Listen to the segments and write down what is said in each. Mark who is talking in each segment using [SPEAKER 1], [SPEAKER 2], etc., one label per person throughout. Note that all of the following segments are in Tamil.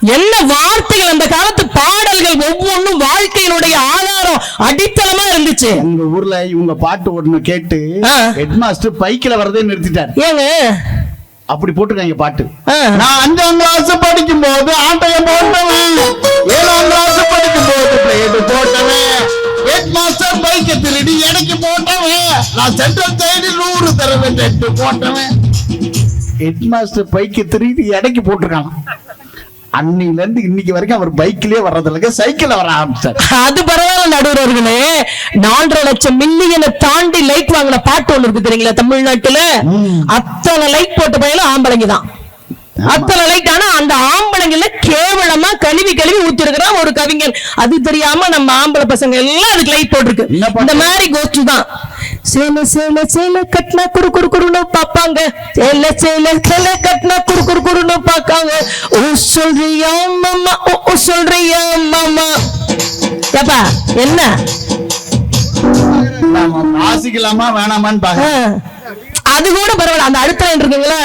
[SPEAKER 1] என்ன வார்த்தைகள் அந்த காலத்து பாடல்கள் ஒவ்வொன்றும் வாழ்க்கையினுடைய ஆதாரம் அடித்தளமா இருந்துச்சு.
[SPEAKER 2] உங்க ஊர்ல இவங்க பாட்டு ஒண்ணு கேட்டு. ஹெட் மாஸ்டர் பைக்கில வரதே நிறுத்திட்டார்.
[SPEAKER 1] ஏங்க?
[SPEAKER 2] அப்படி போட்டிருக்காங்க பாட்டு. நான் அஞ்சாம் கிளாஸ் படிக்கும் போது ஆட்டைய போட்டவன். ஏழாம் கிளாஸ் படிக்கும் போது பிளேடு போட்டவன். ஹெட் மாஸ்டர் பைக்கை திருடி எனக்கு போட்டவன். நான் சென்ட்ரல் சைடு நூறு தடவை போட்டவன். ஹெட் மாஸ்டர் பைக்கை திருடி எடைக்கு போட்டிருக்கான். அன்னில இருந்து இன்னைக்கு வரைக்கும் அவர் பைக்லயே வர்றதில்ல சைக்கிள்ல வர ஆரம்பிச்சார்.
[SPEAKER 1] அது பரவாயில்ல நடுவர்களே. நாலரை லட்சம் மில்லியனை தாண்டி லைட் வாங்கின பாட்டு ஒண்ணு இருக்கு தெரியுங்களா தமிழ்நாட்டுல? அத்தனை லைட் போட்ட பையனும் ஆம்பளைங்க தான் அத்தனை லைட் ஆனா அந்த ஆம்பளைங்கள கேவலமா கழுவி கழுவி ஊத்திருக்கிறான் ஒரு கவிஞன். அது தெரியாம நம்ம ஆம்பளை பசங்க எல்லாம் அதுக்கு லைட் போட்டிருக்கு? இந்த மாதிரி கோஷ்டி தான். சேல சேல சேல கட்டினா குறு குறு குறுன்னு பாப்பாங்க சேல சேல சேல கட்டினா குறு குறு குறுன்னு பாக்காங்க ஓ சொல்றியா மாமா? ஓ சொல்றியா மாமா? ஏப்பா என்ன?
[SPEAKER 2] நாம வாசிக்கலாமா வேணாமான்னு. பாக்க
[SPEAKER 1] அது கூட பரவாயில்ல. அந்த அடுத்த லைன் இருக்குங்களா?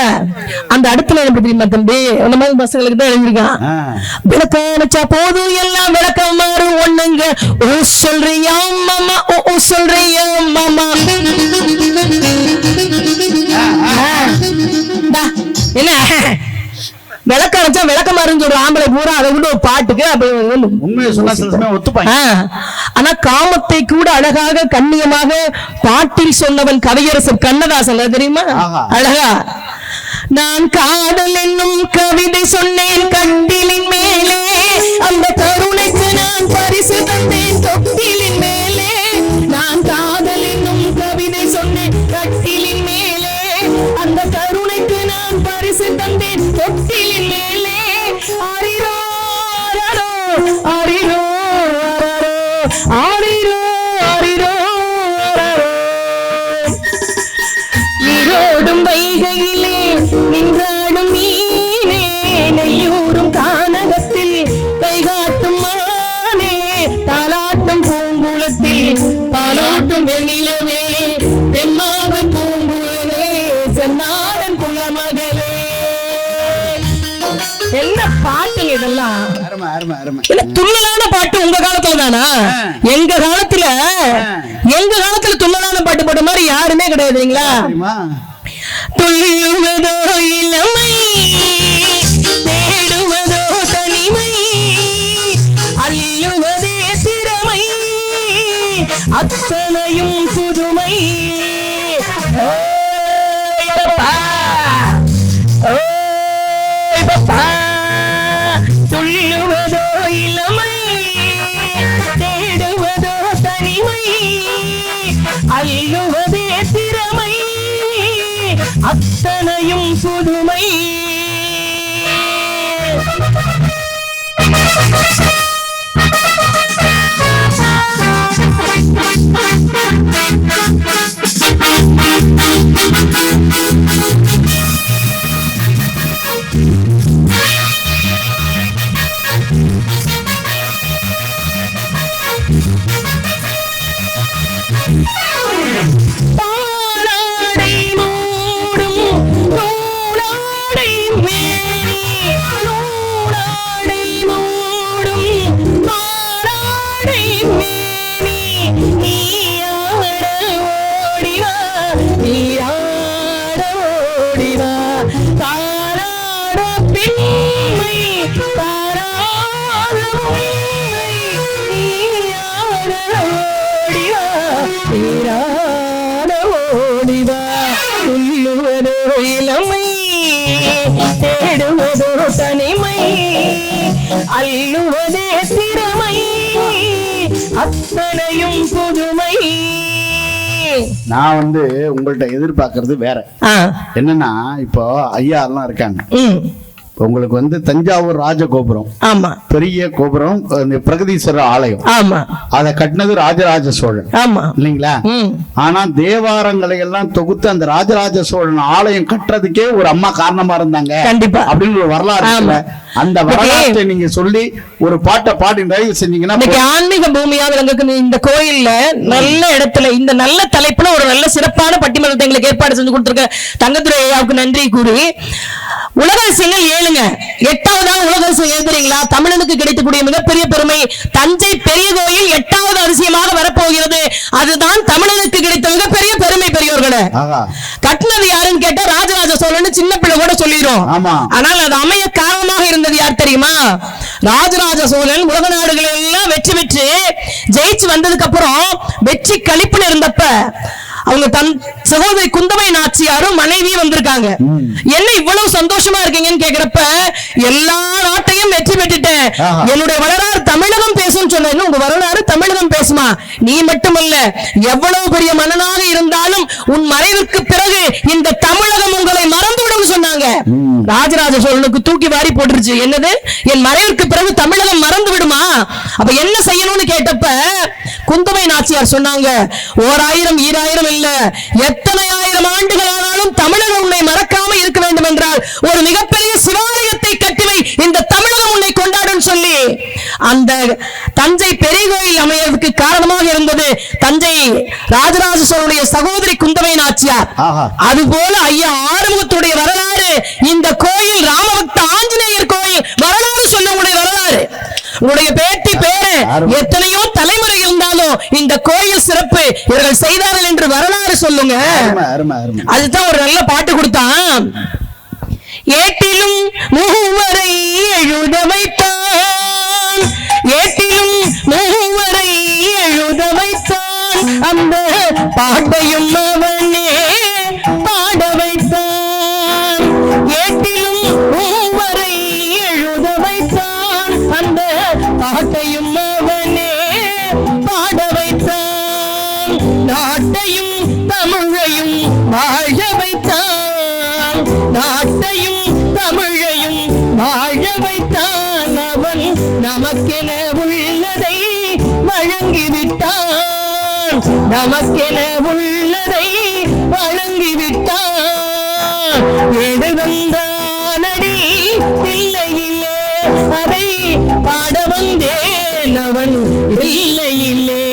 [SPEAKER 1] அந்த அடுத்த லைன் எப்படி தெரியுமா தம்பி? அந்த மாதிரி பசங்களுக்கு தான் எழுதிருக்கான் விளக்கம் அணைச்சா போதும் எல்லாம் விளக்கம் மாறும் ஒண்ணுங்க. ஓ சொல்றியா மாமா? ஓ ஓ சொல்றியா மாமா? என்ன? விளக்கம் அணைச்சா விளக்கம் மாறுன்னு சொல்ற ஆம்பளை பூரா அதை விட ஒரு பாட்டுக்கு அப்படி
[SPEAKER 2] ஒத்துப்பாங்க.
[SPEAKER 1] ஆனா காமத்தை கூட அழகாக கண்ணியமாக பாட்டில் சொன்னவன் கவியரசர் கண்ணதாசன் தெரியுமா. அழகா. நான் காதல் என்னும் கவிதை சொன்னேன் கட்டிலின் மேலே. அந்த கருணைக்கு நான் பரிசு தந்தேன் தொட்டிலின் மேலே. ஆரிரோ வைகையிலே நின்றாடும் மீனே நெய்யூரும் கானகத்தில் கைகாட்டும் மானே தாலாட்டும் பூங்குளத்தில் பாலாட்டும் வெண்ணிலவே இதெல்லாம் துள்ளலான பாட்டு உங்க காலத்துல தானா? எங்க காலத்துல? எங்க காலத்துல துள்ளலான பாட்டு போட்ட மாதிரி யாருமே கிடையாது இல்லைங்களா?
[SPEAKER 2] தெரியுமா?
[SPEAKER 1] துள்ளுவதோ இளமை தேடுவதோ தனிமை அள்ளுவதே திறமை அத்தனையும் புதுமை. அத்தனையும் புதுமை. இளமை தேடுவதோ தனிமை அள்ளுவதே திறமை அத்தனையும் புதுமை.
[SPEAKER 2] நான் வந்து உங்கள்ட்ட எதிர்பார்க்கறது வேற. என்னன்னா இப்போ ஐயா எல்லாம் இருக்காங்க உங்களுக்கு வந்து தஞ்சாவூர் ராஜகோபுரம்.
[SPEAKER 1] ஆமா.
[SPEAKER 2] பெரிய கோபுரம் பிரகதீஸ்வரர் ஆலயம்.
[SPEAKER 1] ஆமா.
[SPEAKER 2] அதை கட்டினது ராஜராஜ சோழன்.
[SPEAKER 1] ஆமா.
[SPEAKER 2] இல்லைங்களா? ஆனா தேவாரங்களை எல்லாம் தொகுத்து அந்த ராஜராஜ சோழன் ஆலயம் கட்டுறதுக்கே ஒரு அம்மா காரணமா இருந்தாங்க.
[SPEAKER 1] கண்டிப்பா.
[SPEAKER 2] அப்படின்னு ஒரு வரலாறு. அந்த வரலாற்றை நீங்க சொல்லி ஒரு பாட்டை பாடி நிறைவு செஞ்சீங்கன்னா
[SPEAKER 1] ஆன்மீக பூமியாக விளங்குக்கு இந்த கோயில்ல நல்ல இடத்துல இந்த நல்ல தலைப்புல ஒரு நல்ல சிறப்பான பட்டிமன்றத்தை எங்களுக்கு ஏற்பாடு செஞ்சு கொடுத்திருக்க தங்கத்துறை ஐயாவுக்கு நன்றி கூறி உலக அரசியல் ஏழு கேளுங்க எட்டாவதாக உலக எழுதுறீங்களா தமிழனுக்கு கிடைக்கக்கூடிய மிகப்பெரிய பெருமை தஞ்சை பெரிய கோயில் எட்டாவது அதிசயமாக வரப்போகிறது. அதுதான் தமிழனுக்கு கிடைத்த மிகப்பெரிய பெருமை பெரியவர்களே கட்டினது யாருன்னு கேட்டா ராஜராஜ சோழன் சின்ன பிள்ளை கூட சொல்லிடும்
[SPEAKER 2] ஆமா.
[SPEAKER 1] ஆனால் அது அமைய காரணமாக இருந்தது யார் தெரியுமா? ராஜராஜ சோழன் உலக நாடுகள் எல்லாம் வெற்றி பெற்று ஜெயிச்சு வந்ததுக்கு அப்புறம் வெற்றி கழிப்புல இருந்தப்ப அவங்க தன் சகோதரி குந்தவை நாச்சியாரும் மனைவியும் வந்திருக்காங்க. என்ன இவ்வளவு சந்தோஷமா இருக்கீங்கன்னு கேக்குறப்ப எல்லா நாட்டையும் வெற்றி பெற்றுட்டேன். என்னுடைய வரலாறு தமிழகம் பேசும் சொன்னேன். உங்க வரலாறு தமிழகம் பேசுமா? நீ மட்டுமல்ல எவ்வளவு பெரிய மன்னனாக இருந்தாலும் உன் மறைவுக்கு பிறகு இந்த தமிழகம் உங்களை மறந்துவிடும் சொன்னாங்க. ராஜராஜ சோழனுக்கு தூக்கி வாரி போட்டுருச்சு. என்னது? என் மறைவுக்கு பிறகு தமிழகம் மறந்து விடுமா அப்ப என்ன செய்யணும்னு கேட்டப்ப குந்தவை நாச்சியார் சொன்னாங்க ஓராயிரம் ஈராயிரம் இல்ல எத்தனை ஆயிரம் ஆண்டுகள் ஆனாலும் தமிழகம் உன்னை மறக்காம இருக்க வேண்டும் என்றால் ஒரு மிகப்பெரிய சிவாலயத்தை கட்டிவை. இந்த தமிழகம் உன்னை கொண்டாடும் சொல்லி. அந்த தஞ்சை பெரிய கோயில் அமையறதுக்கு காரணமாக இருந்தது தஞ்சை ராஜராஜ சோழனுடைய சகோதரி குந்தவை நாச்சியார்.
[SPEAKER 2] ஆஹா.
[SPEAKER 1] அதுபோல ஐயா ஆறுமுகத்துடைய வரலாறு இந்த கோயில் ராமபக்த ஆஞ்சநேயர் கோயில் வரலாறு சொல்ல உங்களுடைய வரலாறு. உங்களுடைய பேட்டி பேரு. எத்தனையோ இந்த கோயில் சிறப்பு இவர்கள் செய்தார்கள் என்று வரலாறு சொல்லுங்க. அதுதான் ஒரு நல்ல பாட்டு கொடுத்தான். ஏட்டிலும் மூவரை எழுத வைத்தான் ஏட்டிலும் மூவரை எழுத வைத்தான் அந்த பாட்டையும் அவனே நமக்கென உள்ளதை வழங்கிவிட்டான். நமக்கென உள்ளதை வழங்கிவிட்டான். எழுதந்தானடி இல்லையிலே அதை பாட வந்தேன். அவன் இல்லையிலே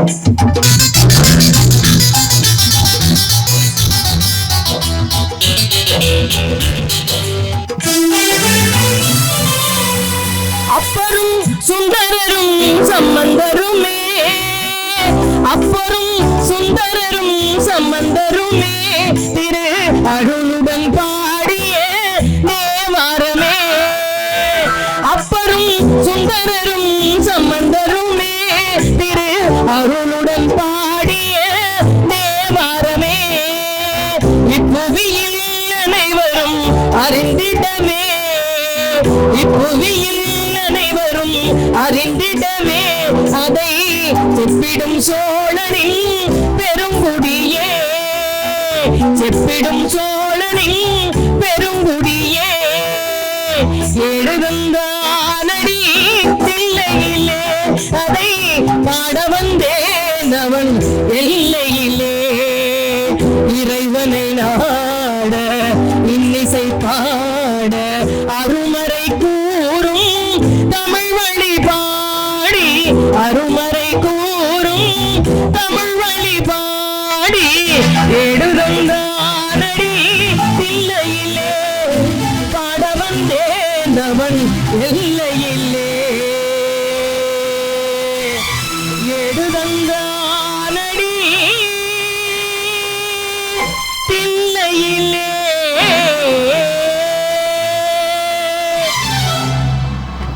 [SPEAKER 1] Thank you. அப்பரும் சுந்தரரும் சம்பந்தருமே. அப்பரும் சுந்தரரும் சம்பந்தருமே. திரு அருளுடன் பாடிய தேவாரமே. அப்பரும் சுந்தரரும் சம்பந்தருமே. திரு அருளுடன் பாடிய தேவாரமே. இப்புவியில் அனைவரும் அறிந்திடமே. இப்புவியில் அறிந்திடவே அதை செப்பிடும் சோழனின் பெருங்குடியே செப்பிடும் சோழனின் பெருங்குடியே எழுதந்தானடி பாடி எடுதந்தானடி தில்லையிலே பாட வந்தேன் அவன் எல்லையிலே. எடுதந்தானடி தில்லையிலே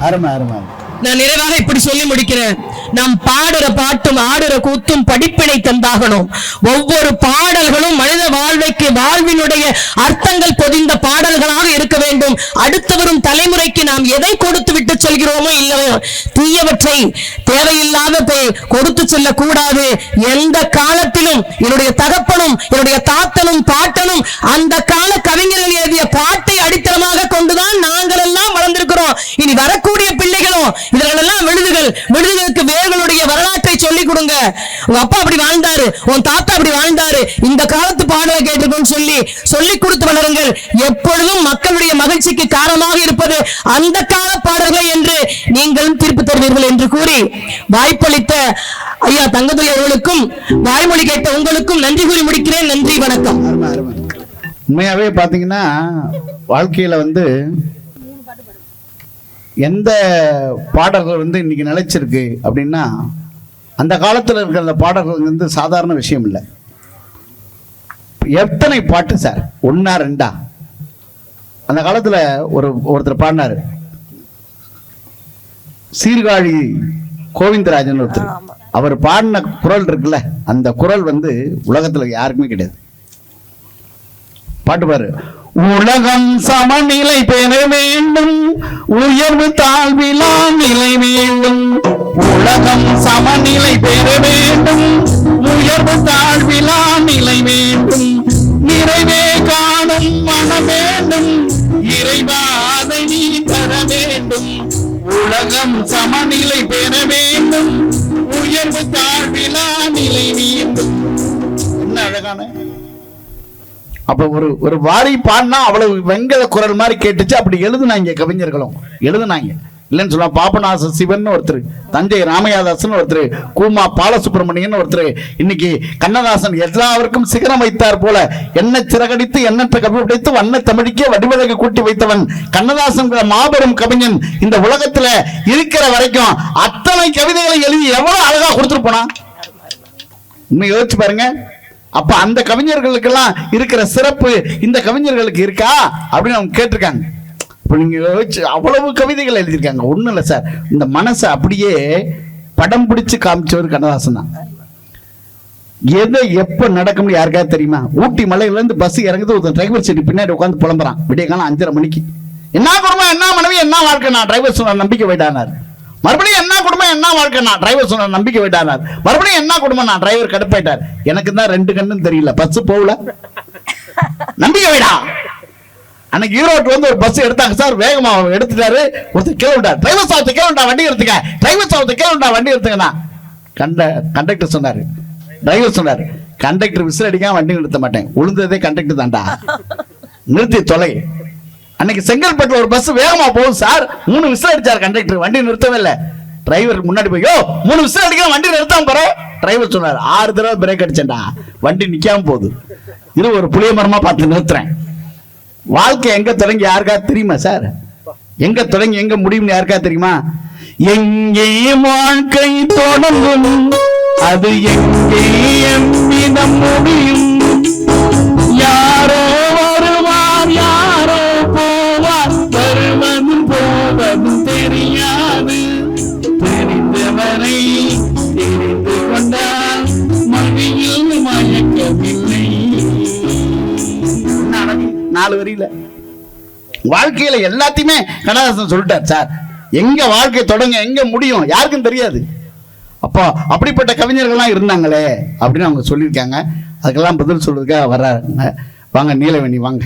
[SPEAKER 2] அருமை அருமை.
[SPEAKER 1] நான் நிறைவாக இப்படி சொல்லி முடிக்கிறேன். நாம் பாடுற பாட்டும் ஆடுற கூத்தும் படிப்பினை தந்தாகணும். ஒவ்வொரு பாடல்களும் மனித வாழ்வைக்கு வாழ்வினுடைய அர்த்தங்கள் பொதிந்த பாடல்களாக இருக்க வேண்டும். அடுத்து வரும் தலைமுறைக்கு நாம் எதை கொடுத்து விட்டு செல்கிறோமோ இல்லையோ தீயவற்றை தேவையில்லாத கொடுத்து செல்லக்கூடாது. எந்த காலத்திலும் என்னுடைய தகப்பனும் என்னுடைய தாத்தனும் பாட்டனும் அந்த கால கவிஞர்கள் எழுதிய பாட்டை அடித்தளமாக கொண்டுதான் இதெல்லாம் விழுதுகள் விழுதுகளுக்கு வேர்களுடைய வரலாற்றை சொல்லிக் கொடுங்க. உங்க அப்பா அப்படி வாழ்ந்தாரு உன் தாத்தா அப்படி வாழ்ந்தாரு இந்த காலத்து பாடலை கேட்டிருக்கோம்னு சொல்லி சொல்லிக் கொடுத்து வளருங்கள். எப்பொழுதும் மக்களுடைய மகிழ்ச்சிக்கு காரணமாக இருப்பது அந்த கால பாடல்களை என்று நீங்களும் தீர்ப்பு தருவீர்கள் என்று கூறி வாய்ப்பளித்த ஐயா தங்கதுரை அவர்களுக்கும் வாய்மொழி கேட்ட உங்களுக்கும் நன்றி கூறி முடிக்கிறேன். நன்றி வணக்கம்.
[SPEAKER 2] உண்மையாவே பாத்தீங்கன்னா வாழ்க்கையில வந்து எந்த பாடல்கள் வந்து இன்னைக்கு நிலைச்சிருக்கு அப்படின்னா அந்த காலத்துல இருக்கிற அந்த பாடல்கள் வந்து சாதாரண விஷயம் இல்லை. எத்தனை பாட்டு சார்? ஒன்னா ரெண்டா? அந்த காலத்துல ஒரு ஒருத்தர் பாடினாரு. சீர்காழி கோவிந்தராஜன் ஒருத்தர். அவர் பாடின குரல் இருக்குல்ல அந்த குரல் வந்து உலகத்துல யாருக்குமே கிடையாது. பாட்டு பாரு. உலகம் சமநிலை பெற வேண்டும். உயர்வு தாழ்விலா நிலை வேண்டும். உலகம் சமநிலை பெற வேண்டும். உயர்வு தாழ்விலா நிலை வேண்டும். நிறைவே காணும் மனம் வேண்டும். இறைவாதை நீ தர வேண்டும். உலகம் சமநிலை பெற வேண்டும். உயர்வு தாழ்விலா நிலை வேண்டும். என்ன அழகான அப்ப ஒரு ஒரு வாரி பாடினா அவ்வளவு வெங்கல குரல் மாதிரி கேட்டுச்சு அப்படி எழுதுனாங்க கவிஞர்களும். எழுதுனாங்க. இல்லைன்னு சொல்லலாம் பாபநாச சிவன் ஒருத்தர் தஞ்சை ராமயாதாசன் ஒருத்தர் கூமா பாலசுப்ரமணியன் ஒருத்தர் இன்னைக்கு கண்ணதாசன் எல்லாருக்கும் சிகரம் வைத்தார் போல என்ன சிறகடித்து எண்ணற்ற கவி உடைத்து வண்ண தமிழுக்கே வடிவழகு கூட்டி வைத்தவன் கண்ணதாசன் மாபெரும் கவிஞன் இந்த உலகத்துல இருக்கிற வரைக்கும் அத்தனை கவிதைகளை எழுதி எவ்வளவு அழகா கொடுத்துட்டு போனா இன்னும் யோசிச்சு பாருங்க. அப்ப அந்த கவிஞர்களுக்கெல்லாம் இருக்கிற சிறப்பு இந்த கவிஞர்களுக்கு இருக்கா அப்படின்னு அவங்க கேட்டிருக்காங்க. இப்போ நீங்கள் அவ்வளவு கவிதைகள் எழுதியிருக்காங்க. ஒண்ணும் இல்லை சார். இந்த மனசை அப்படியே படம் பிடிச்சு காமிச்சவர் கண்ணதாசன் தான். எதை எப்ப நடக்கும்னு யாருக்காவது தெரியுமா? ஊட்டி மலையிலேருந்து பஸ் இறங்குது ஒரு டிரைவர் சீட்டு பின்னாடி உட்காந்து புலம்புறான். விடிய காலம் அஞ்சரை மணிக்கு. என்ன குடும்பம் என்ன மனைவி என்ன வாழ்க்கை? நான் டிரைவர் சொன்ன நம்பிக்கை போயிட்டானார். மறுபடியும் என்ன குடும்பம் என்ன வாழ்க்கை நான் டிரைவர் சொன்ன நம்பிக்கை விட்டானார் மறுபடியும் என்ன குடும்பம் நான் டிரைவர் கடுப்பாயிட்டார். எனக்கு தான் ரெண்டு கண்ணுன்னு தெரியல. பஸ் போகல. நம்பிக்கை வைடா அன்னைக்கு ஈரோட்டு வந்து ஒரு பஸ் எடுத்தாங்க. சார் வேகமா எடுத்துட்டாரு. ஒருத்தர் கீழே விட்டார் டிரைவர் சாவத்தை கீழே விட்டா வண்டி எடுத்துக்க. டிரைவர் சாவத்தை கீழே விட்டா வண்டி எடுத்துக்கண்ணா கண்ட கண்டக்டர் சொன்னாரு. டிரைவர் சொன்னாரு. கண்டக்டர் விசில் அடிக்காம வண்டி நிறுத்த மாட்டேன். உளுந்ததே கண்டக்டர் தான்டா. நிறுத்தி தொலை. அன்னைக்கு செங்கல்பட்டு ஒரு பஸ் வேகமா போகும் சார். மூணு விசில் அடிச்சார் கண்டக்டர் வண்டி நிறுத்தவே இல்லை. டிரைவர் முன்னாடி போய் யோ மூணு விசில் அடிக்கிற வண்டி நிறுத்தாம போற. டிரைவர் சொன்னார் ஆறு தடவை பிரேக் அடிச்சேன்டா வண்டி நிக்காம போகுது. இது ஒரு புளிய மரமா பார்த்து நிறுத்துறேன். வாழ்க்கை எங்க தொடங்கி யாருக்கா தெரியுமா சார்? எங்க தொடங்கி எங்க முடியும்னு யாருக்கா தெரியுமா? எங்கே வாழ்க்கை தொடங்கும் அது எங்கே முடியும். யாரோ வருவார் யார் வாழ்க்கையில எல்லாத்தையுமே கண்ணதாசன் சொல்லிட்டார் சார் எங்க வாழ்க்கை தொடங்க எங்க முடியும்? யாருக்கும் தெரியாது. அப்போ அப்படிப்பட்ட கவிஞர்கள்லாம் இருந்தாங்களே அப்படின்னு அவங்க சொல்லியிருக்காங்க. அதுக்கெல்லாம் பதில் சொல்றதுக்காக வர்றாங்க வாங்க நீலவேணி வாங்க.